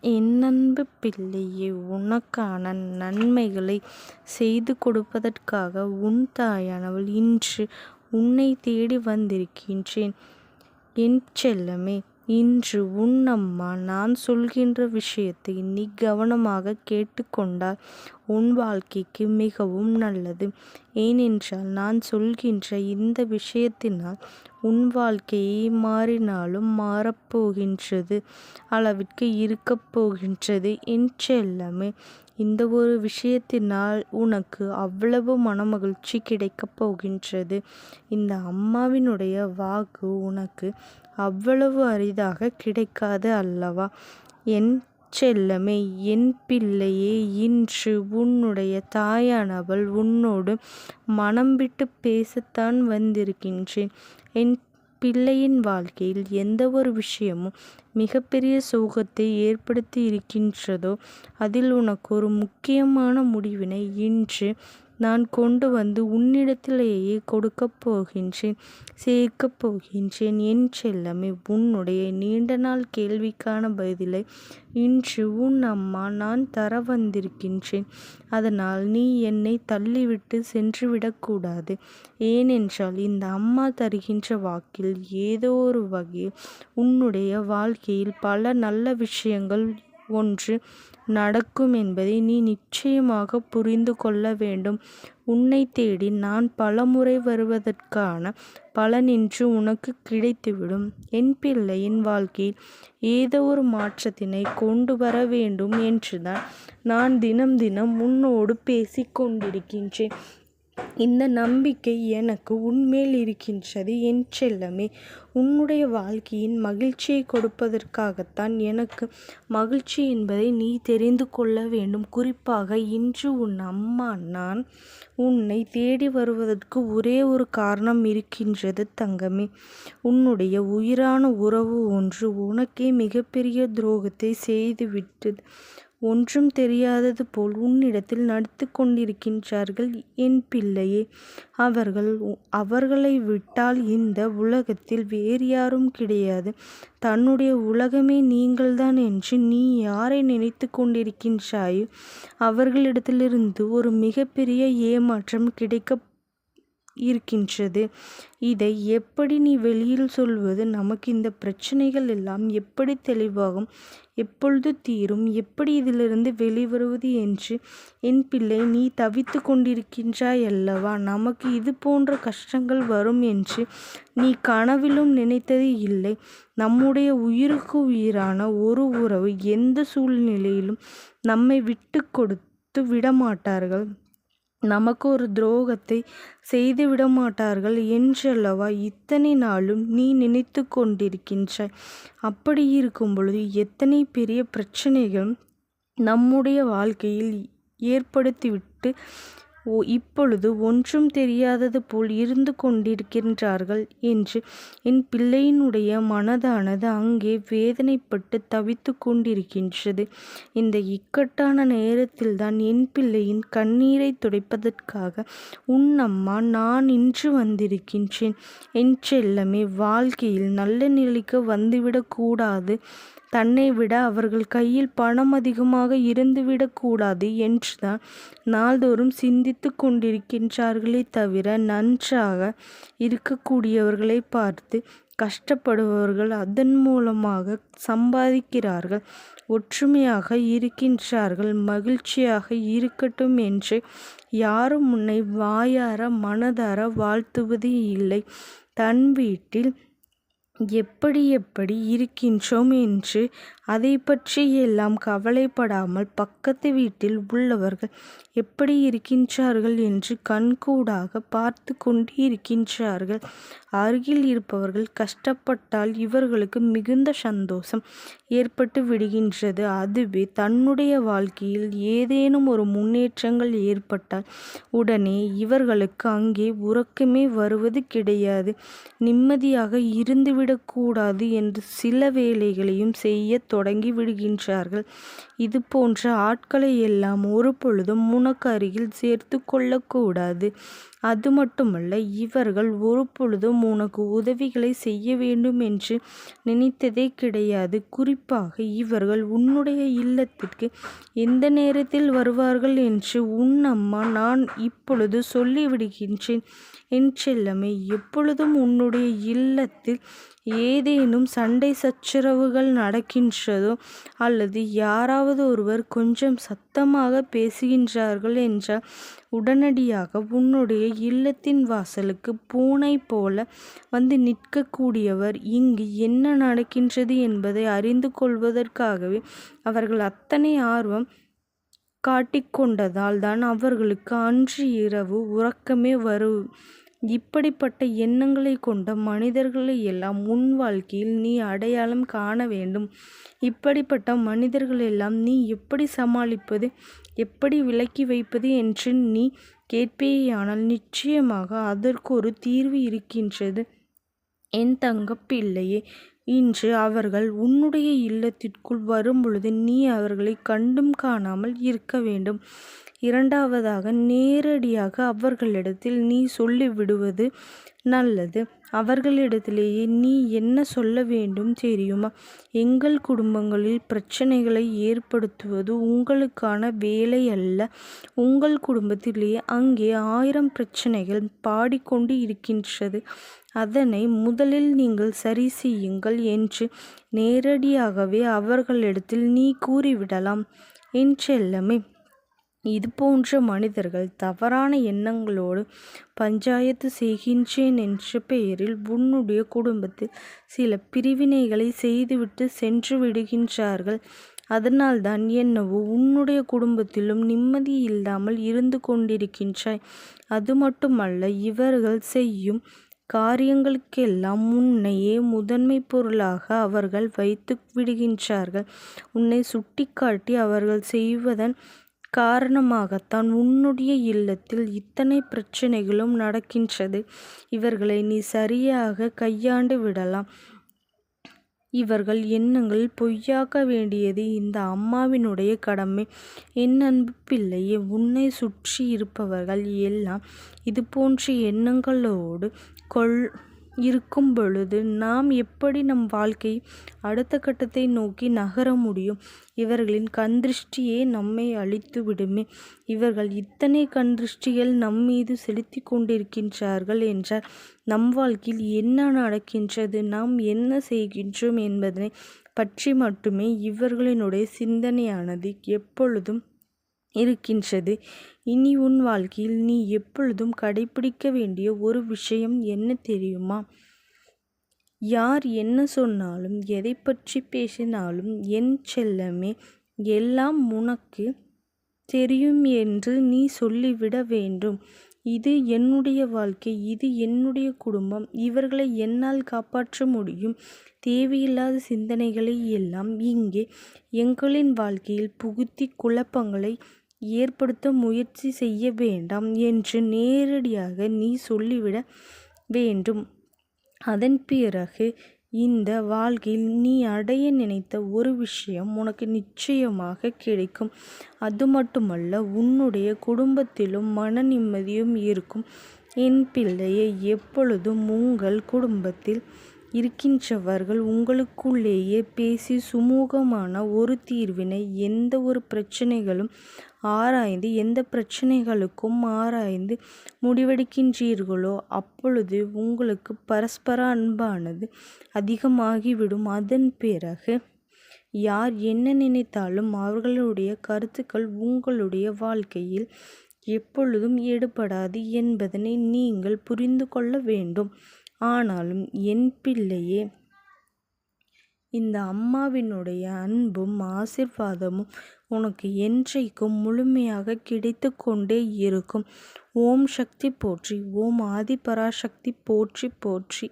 என் அன்பு பிள்ளையே உனக்கான நன்மைகளை செய்து கொடுப்பதற்காக உன் தாயானவள் இன்று உன்னை தேடி வந்திருக்கின்றேன். என் செல்லமே இன்று உன் அம்மா நான் சொல்கின்ற விஷயத்தை நீ கவனமாக கேட்டுக்கொண்டால் உன் வாழ்க்கைக்கு மிகவும் நல்லது. ஏனென்றால் நான் சொல்கின்ற இந்த விஷயத்தினால் உன் வாழ்க்கையை மாறினாலும் மாறப்போகின்றது அளவிற்கு இருக்கப் போகின்றது. என் இந்த ஒரு விஷயத்தினால் உனக்கு அவ்வளவு மனமகிழ்ச்சி கிடைக்கப் போகின்றது. இந்த அம்மாவினுடைய வாக்கு உனக்கு அவ்வளவு அரிதாக கிடைக்காது அல்லவா? என் செல்லமே என் பிள்ளையே இன்று உன்னுடைய தாயானவள் உன்னோடு மனம் விட்டு பேசத்தான் வந்திருக்கின்றேன். என் பிள்ளையின் வாழ்க்கையில் எந்த ஒரு விஷயமும் மிகப்பெரிய சோகத்தை ஏற்படுத்தி இருக்கின்றதோ அதில் உனக்கு ஒரு முக்கியமான முடிவினை இன்று நான் கொண்டு வந்து உன்னிடத்திலேயே கொடுக்கப் போகின்றேன் சேர்க்கப் போகின்றேன். என் செல்லமே உன்னுடைய நீண்ட நாள் கேள்விக்கான பதிலை இன்று உன் அம்மா நான் தர வந்திருக்கின்றேன். அதனால் நீ என்னை தள்ளிவிட்டு சென்றுவிடக்கூடாது. ஏனென்றால் இந்த அம்மா தருகின்ற வாக்கில் ஏதோ ஒரு வகையில் உன்னுடைய வாழ்க்கையில் பல நல்ல விஷயங்கள் ஒன்று நடக்கும் என்பதை நீ நிச்சயமாக புரிந்து கொள்ள வேண்டும். உன்னை தேடி நான் பலமுறை வருவதற்கான பலன் இன்று உனக்கு கிடைத்துவிடும். என் பிள்ளையின் வாழ்க்கையில் ஏதோ ஒரு மாற்றத்தினை கொண்டு வர வேண்டும் என்றுதான் நான் தினம் தினம் உன்னோடு பேசி கொண்டிருக்கின்றேன். இந்த நம்பிக்கை எனக்கு உன்மேல் இருக்கின்றது என் செல்லமே. உன்னுடைய வாழ்க்கையின் மகிழ்ச்சியைக் கொடுப்பதற்காகத்தான் எனக்கு மகிழ்ச்சி என்பதை நீ தெரிந்து கொள்ள வேண்டும். குறிப்பாக இன்று உன் அம்மா நான் உன்னை தேடி வருவதற்கு ஒரே ஒரு காரணம் இருக்கின்றது தங்கமே. உன்னுடைய உயிரான உறவு ஒன்று உனக்கே மிகப்பெரிய துரோகத்தை செய்துவிட்டது. ஒன்றும் தெரியாதது போல் உன்னிடத்தில் நடித்துக் கொண்டிருக்கின்றார்கள் என் பிள்ளையே. அவர்கள் அவர்களை விட்டால் இந்த உலகத்தில் வேறு யாரும் கிடையாது. தன்னுடைய உலகமே நீங்கள்தான் என்று நீ யாரை நினைத்து கொண்டிருக்கின்றாயோ அவர்களிடத்திலிருந்து ஒரு மிகப்பெரிய ஏமாற்றம் கிடைக்கப் இருக்கின்றது. இதை எப்படி நீ வெளியில் சொல்வது? நமக்கு இந்த பிரச்சனைகள் எல்லாம் எப்படி தெளிவாகும்? எப்பொழுது தீரும்? எப்படி இதிலிருந்து வெளிவருவது என்று என் பிள்ளை நீ தவித்துக்கொண்டிருக்கின்றாய் அல்லவா நமக்கு இது போன்ற கஷ்டங்கள் வரும் என்று நீ கனவிலும் நினைத்தது இல்லை. நம்முடைய உயிருக்கு உயிரான ஒரு உறவு எந்த சூழ்நிலையிலும் நம்மை விட்டு கொடுத்து விடமாட்டார்கள். நமக்கு ஒரு துரோகத்தை செய்துவிட மாட்டார்கள் என்றல்லவா இத்தனை நாளும் நீ நினைத்துக் கொண்டிருக்கின்றாய். பொழுது எத்தனை பெரிய பிரச்சனைகள் நம்முடைய வாழ்க்கையில் ஏற்படுத்திவிட்டு இப்பொழுது ஒன்றும் தெரியாதது போல் இருந்து கொண்டிருக்கின்றார்கள் என்று என் பிள்ளையினுடைய மனதானது அங்கே வேதனைப்பட்டு தவித்து கொண்டிருக்கின்றது. இந்த இக்கட்டான நேரத்தில்தான் என் பிள்ளையின் கண்ணீரை துடைப்பதற்காக உன் அம்மா நான் இன்று வந்திருக்கின்றேன். என் செல்லமே வாழ்க்கையில் நல்ல நிலைக்கு வந்துவிடக்கூடாது தன்னை விட அவர்கள் கையில் பணம் அதிகமாக இருந்துவிடக்கூடாது என்றுதான் நாள்தோறும் சிந்தித்து கொண்டிருக்கின்றார்களே தவிர நன்றாக இருக்கக்கூடியவர்களை பார்த்து கஷ்டப்படுபவர்கள் அதன் மூலமாக சம்பாதிக்கிறார்கள். ஒற்றுமையாக இருக்கின்றார்கள் மகிழ்ச்சியாக இருக்கட்டும் என்று யாரும் உன்னை வாயார மனதார வாழ்த்துவது இல்லை. தன் வீட்டில் எப்படி எப்படி இருக்கின்றோம் என்று அதை பற்றி எல்லாம் கவலைப்படாமல் பக்கத்து வீட்டில் உள்ளவர்கள் எப்படி இருக்கின்றார்கள் என்று கண்கூடாக பார்த்து கொண்டு இருக்கின்றார்கள் அருகில் இருப்பவர்கள் கஷ்டப்பட்டால் இவர்களுக்கு மிகுந்த சந்தோஷம் ஏற்பட்டு விடுகின்றது. அதுவே தன்னுடைய வாழ்க்கையில் ஏதேனும் ஒரு முன்னேற்றங்கள் ஏற்பட்டால் உடனே இவர்களுக்கு அங்கே உறக்கமே வருவது கிடையாது. நிம்மதியாக இருந்துவிடக் கூடாது என்று சில வேலைகளையும் செய்யத் தொடங்கி விடுகின்றார்கள். இது போன்ற ஆட்களை எல்லாம் ஒரு பொழுதும் உனக்கு அருகில் சேர்த்து கொள்ளக்கூடாது. அது மட்டுமல்ல இவர்கள் ஒரு பொழுதும் உனக்கு உதவிகளை செய்ய வேண்டும் என்று நினைத்ததே கிடையாது. குறிப்பாக இவர்கள் உன்னுடைய இல்லத்திற்கு எந்த நேரத்தில் வருவார்கள் என்று உன் அம்மா நான் இப்பொழுது சொல்லிவிடுகின்றேன். என் செல்லமே எப்பொழுதும் உன்னுடைய இல்லத்தில் ஏதேனும் சண்டை சச்சரவுகள் நடக்கின்றதோ அல்லது யாராவது ஒருவர் கொஞ்சம் சத்தமாக பேசுகின்றார்கள் என்றால் உடனடியாக உன்னுடைய இல்லத்தின் வாசலுக்கு பூனை போல வந்து நிற்கக்கூடியவர் இங்கு என்ன நடக்கின்றது என்பதை அறிந்து கொள்வதற்காகவே அவர்கள் அத்தனை ஆர்வம் காட்டிக்கொண்டதால் தான் அவர்களுக்கு அன்று இரவு உறக்கமே வரும் இப்படிப்பட்ட எண்ணங்களை கொண்ட மனிதர்களை எல்லாம் உன் வாழ்க்கையில் நீ அடையாளம் காண வேண்டும். இப்படிப்பட்ட மனிதர்களெல்லாம் நீ எப்படி சமாளிப்பது எப்படி விலக்கி வைப்பது என்று நீ கேட்பேயானால் நிச்சயமாக அதற்கு ஒரு தீர்வு இருக்கின்றது. என் தங்கப்பிள்ளையே இன்று அவர்கள் உன்னுடைய இல்லத்திற்குள் வரும்பொழுது நீ அவர்களை கண்டும் காணாமல் இருக்க வேண்டும். இரண்டாவதாக நேரடியாக அவர்களிடத்தில் நீ சொல்லிவிடுவது நல்லது. அவர்களிடத்திலேயே நீ என்ன சொல்ல வேண்டும் தெரியுமா? எங்கள் குடும்பங்களில் பிரச்சனைகளை ஏற்படுத்துவது உங்களுக்கான வேலை அல்ல உங்கள் குடும்பத்திலேயே அங்கே ஆயிரம் பிரச்சனைகள் பாடிக்கொண்டு இருக்கின்றது. அதனை முதலில் நீங்கள் சரி செய்யுங்கள் என்று நேரடியாகவே அவர்களிடத்தில் நீ கூறிவிடலாம். என் செல்லமே இது போன்ற மனிதர்கள் தவறான எண்ணங்களோடு பஞ்சாயத்து செய்கின்றேன் என்ற பெயரில் உன்னுடைய குடும்பத்தில் சில பிரிவினைகளை செய்துவிட்டு சென்று விடுகின்றார்கள். அதனால்தான் என்னவோ உன்னுடைய குடும்பத்திலும் நிம்மதி இல்லாமல் இருந்து கொண்டிருக்கின்றாய். அது மட்டுமல்ல இவர்கள் செய்யும் காரியங்களுக்கெல்லாம் உன்னையே முதன்மை பொருளாக அவர்கள் வைத்து விடுகின்றார்கள் உன்னை சுட்டிக்காட்டி அவர்கள் செய்வதன் காரணமாகத்தான் உன்னுடைய இல்லத்தில் இத்தனை பிரச்சனைகளும் நடக்கின்றது. இவர்களை நீ சரியாக கையாண்டு விடலாம். இவர்கள் எண்ணங்கள் பொய்யாக்க வேண்டியது இந்த அம்மாவினுடைய கடமை. என் அன்பு பிள்ளையே உன்னை சுற்றி இருப்பவர்கள் எல்லாம் இது போன்ற எண்ணங்களோடு கொள் இருக்கும் பொழுது நாம் எப்படி நம் வாழ்க்கை அடுத்த கட்டத்தை நோக்கி நகர முடியும்? இவர்களின் கண்திருஷ்டியே நம்மை அழித்து விடுமே. இவர்கள் இத்தனை கண்திருஷ்டிகள் நம் மீது செலுத்தி கொண்டிருக்கின்றார்கள் என்றால் நம் வாழ்க்கையில் என்ன நடக்கின்றது? நாம் என்ன செய்கின்றோம் என்பதனை பற்றி மட்டுமே இவர்களினுடைய சிந்தனையானது எப்பொழுதும் இருக்கின்றது. இனி உன் வாழ்க்கையில் நீ எப்பொழுதும் கடைபிடிக்க வேண்டிய ஒரு விஷயம் என்ன தெரியுமா? யார் என்ன சொன்னாலும் எதை பற்றி பேசினாலும் என் செல்லமே எல்லாம் உனக்கு தெரியும் என்று நீ சொல்லிவிட வேண்டும். இது என்னுடைய வாழ்க்கை இது என்னுடைய குடும்பம். இவர்களை என்னால் காப்பாற்ற முடியும். தேவையில்லாத சிந்தனைகளை எல்லாம் இங்கே எங்களின் வாழ்க்கையில் புகுத்தி குழப்பங்களை ஏற்படுத்த முயற்சி செய்ய வேண்டாம் என்று நேரடியாக நீ சொல்லிவிட வேண்டும். அதன் பிறகு இந்த வாழ்க்கையில் நீ அடைய நினைத்த ஒரு விஷயம் உனக்கு நிச்சயமாக கிடைக்கும். அது மட்டுமல்ல உன்னுடைய குடும்பத்திலும் மன நிம்மதியும் இருக்கும். என் பிள்ளையை எப்பொழுதும் உங்கள் குடும்பத்தில் இருக்கின்றவர்கள் உங்களுக்குள்ளேயே பேசி சுமூகமான ஒரு தீர்வினை எந்த ஒரு பிரச்சனைகளும் ஆராய்ந்து எந்த பிரச்சனைகளுக்கும் ஆராய்ந்து முடிவெடுக்கின்றீர்களோ அப்பொழுது உங்களுக்கு பரஸ்பர அன்பானது அதிகமாகிவிடும். அதன் பிறகு யார் என்ன நினைத்தாலும் அவர்களுடைய கருத்துக்கள் உங்களுடைய வாழ்க்கையில் எப்பொழுதும் ஈடுபடாது என்பதனை நீங்கள் புரிந்து கொள்ள வேண்டும். ஆனாலும் என் பிள்ளையே இந்த அம்மாவினுடைய அன்பும் ஆசிர்வாதமும் உனக்கு என்றைக்கும் முழுமையாக கிடைத்து கொண்டே இருக்கும். ஓம் சக்தி போற்றி ஓம் ஆதிபராசக்தி போற்றி போற்றி.